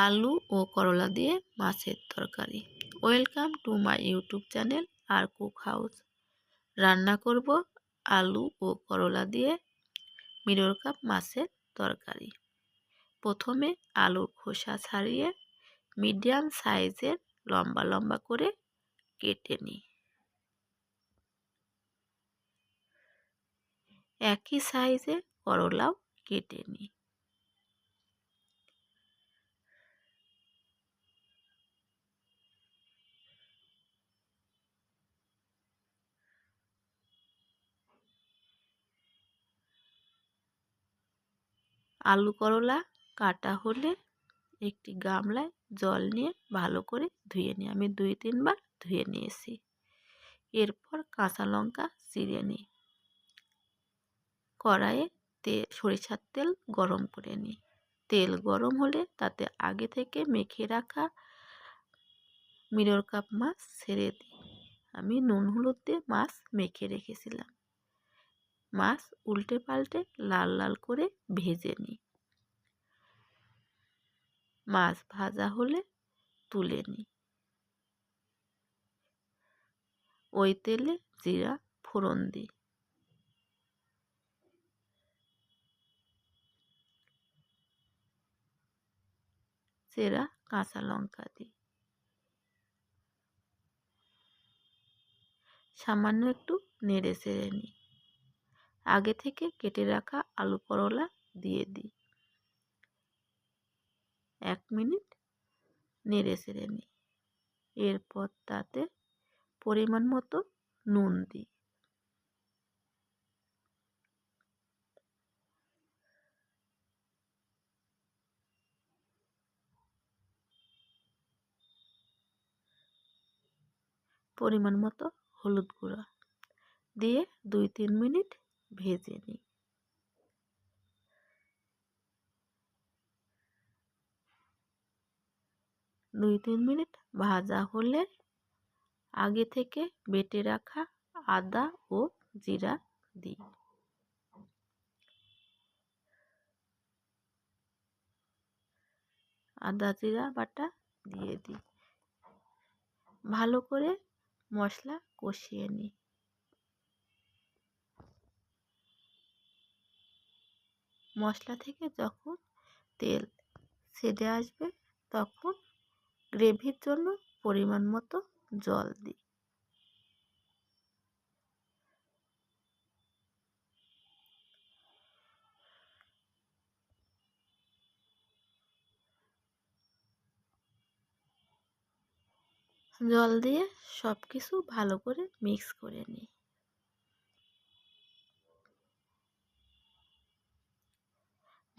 আলু ও করলা দিয়ে মাছের তরকারি। Welcome to my YouTube channel R cook house রান্না করব আলু ও করলা দিয়ে মিরর কাপ মাছের তরকারি। প্রথমে আলুর খোসা ছাড়িয়ে মিডিয়াম সাইজের লম্বা লম্বা করে কেটে নিই। একই সাইজে করলাও কেটে নিই। আলু করলা কাটা হলে একটি গামলায় জল নিয়ে ভালো করে ধুয়ে নিই। আমি দুই তিনবার ধুয়ে নিয়েছি। এরপর কাঁচা লঙ্কা চিড়ে নিই। কড়াইয়ে তে, সরিষার তেল গরম করে নিই। তেল গরম হলে তাতে আগে থেকে মেখে রাখা মিরর কাপ মাছ ছেড়ে দিই। আমি নুন হলুদ দিয়ে মাছ মেখে রেখেছিলাম। মাছ উল্টে পাল্টে লাল লাল করে ভেজে নিই। মাছ ভাজা হলে তুলে নিই। ওই তেলে জিরা ফোড়ন দিই। চেরা কাঁচা লঙ্কা দিই। সামান্য একটু নেড়ে চেড়ে নিই। আগে থেকে কেটে রাখা আলু করলা দিয়ে দিই। এক মিনিট নেড়ে চেড়ে নিই। এরপর তাতে পরিমাণ মতো নুন দিই। পরিমাণ মতো হলুদ গুঁড়া। দিয়ে দুই তিন মিনিট ভেজে নিই। দুই, তিন মিনিট ভাজা হলে আগে থেকে বেটে রাখা আদা ও জিরা দিই। আদা, জিরা, বাটা দিয়ে দিই। ভালো করে মশলা কষিয়ে নিই। মশলা থেকে যখন তেল ছেড়ে আসবে, তখন গ্রেভির জন্য পরিমাণ মতো জল দিই। জল দিয়ে সব কিছু ভালো করে মিক্স করে নিই।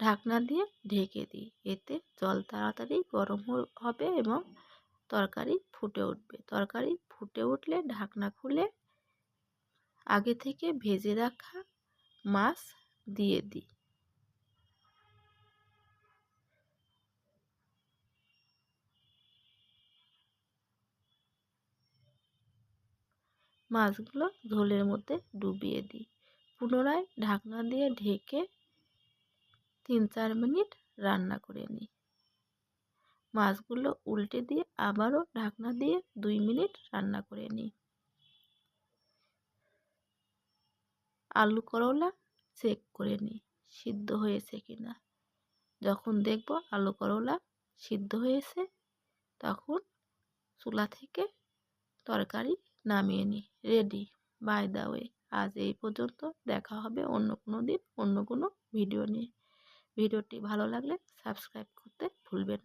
ঢাকনা দিয়ে ঢেকে দিই। এতে জল তাড়াতাড়ি গরম হবে এবং তরকারি ফুটে উঠবে। তরকারি ফুটে উঠলে ঢাকনা খুলে আগে থেকে ভেজে রাখা মাছ দিয়ে দিই। মাছগুলো ঝোলের মধ্যে ডুবিয়ে দিই। পুনরায় ঢাকনা দিয়ে ঢেকে তিন চার মিনিট রান্না করে নিই। মাছগুলো উল্টে দিয়ে আবারও ঢাকনা দিয়ে দুই মিনিট রান্না করে নিই। আলু করলা চেক করে নিই, সিদ্ধ হয়েছে কি না যখন দেখব আলু করলা সিদ্ধ হয়েছে, তখন চুলা থেকে তরকারি নামিয়ে নিই। রেডি বাই দা ওয়ে আজ এই পর্যন্ত। দেখা হবে অন্য কোনো দিন, অন্য কোনো ভিডিও নিয়ে। ভিডিওটি ভালো লাগলে সাবস্ক্রাইব করতে ভুলবেন